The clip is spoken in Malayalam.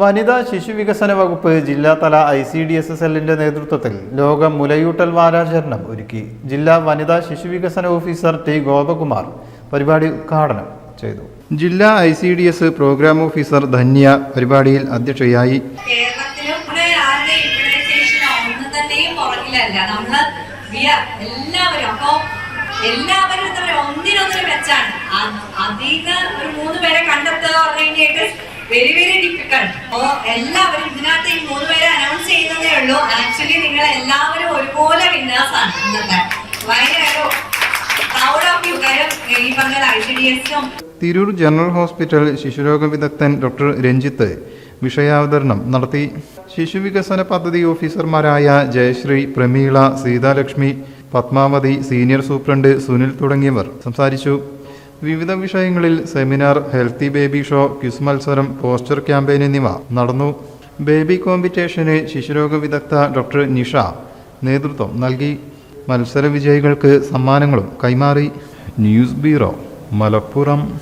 വനിതാ ശിശു വികസന വകുപ്പ് ജില്ലാതല ഐ സി ഡി എസ് എസ് എല്ലിന്റെ നേതൃത്വത്തിൽ ലോക മുലയൂട്ടൽ വാരാചരണം ഒരുക്കി. ജില്ലാ വനിതാ ശിശു വികസന ഓഫീസർ ടി ഗോപകുമാർ പരിപാടി ഉദ്ഘാടനം ചെയ്തു. ജില്ലാ I C D S programme officer Dhanya പരിപാടിയിൽ അധ്യക്ഷയായി. എല്ലാവരും ഒന്നിനൊന്നിനും മെച്ചാണ് അധികം ഒരു മൂന്ന് പേരെ കണ്ടെത്തുക വെരി വെരി ഡിഫിക്കൾട്ട് അപ്പോ എല്ലാവരും ഇതിനകത്ത് ഈ മൂന്ന് പേരെ അനൗൺസ് ചെയ്യുന്നതേ ഉള്ളൂ. ആക്ച്വലി നിങ്ങൾ എല്ലാവരും ഒരുപോലെ വിന്നേഴ്സ് ആണ്. ഇന്നത്തെ. തിരൂർ ജനറൽ ഹോസ്പിറ്റൽ ശിശുരോഗ വിദഗ്ധൻ ഡോക്ടർ രഞ്ജിത്ത് വിഷയാവതരണം നടത്തി. ശിശുവികസന പദ്ധതി ഓഫീസർമാരായ ജയശ്രീ പ്രമീള സീതാലക്ഷ്മി പത്മാവതി സീനിയർ സൂപ്രണ്ട് സുനിൽ തുടങ്ങിയവർ സംസാരിച്ചു. വിവിധ വിഷയങ്ങളിൽ seminar healthy baby show quiz മത്സരം പോസ്റ്റർ ക്യാമ്പയിൻ എന്നിവ നടന്നു. ബേബി കോമ്പറ്റീഷന് ശിശുരോഗ വിദഗ്ധ ഡോക്ടർ നിഷ നേതൃത്വം നൽകി. മത്സര വിജയികൾക്ക് സമ്മാനങ്ങളും കൈമാറി. News bureau Malappuram.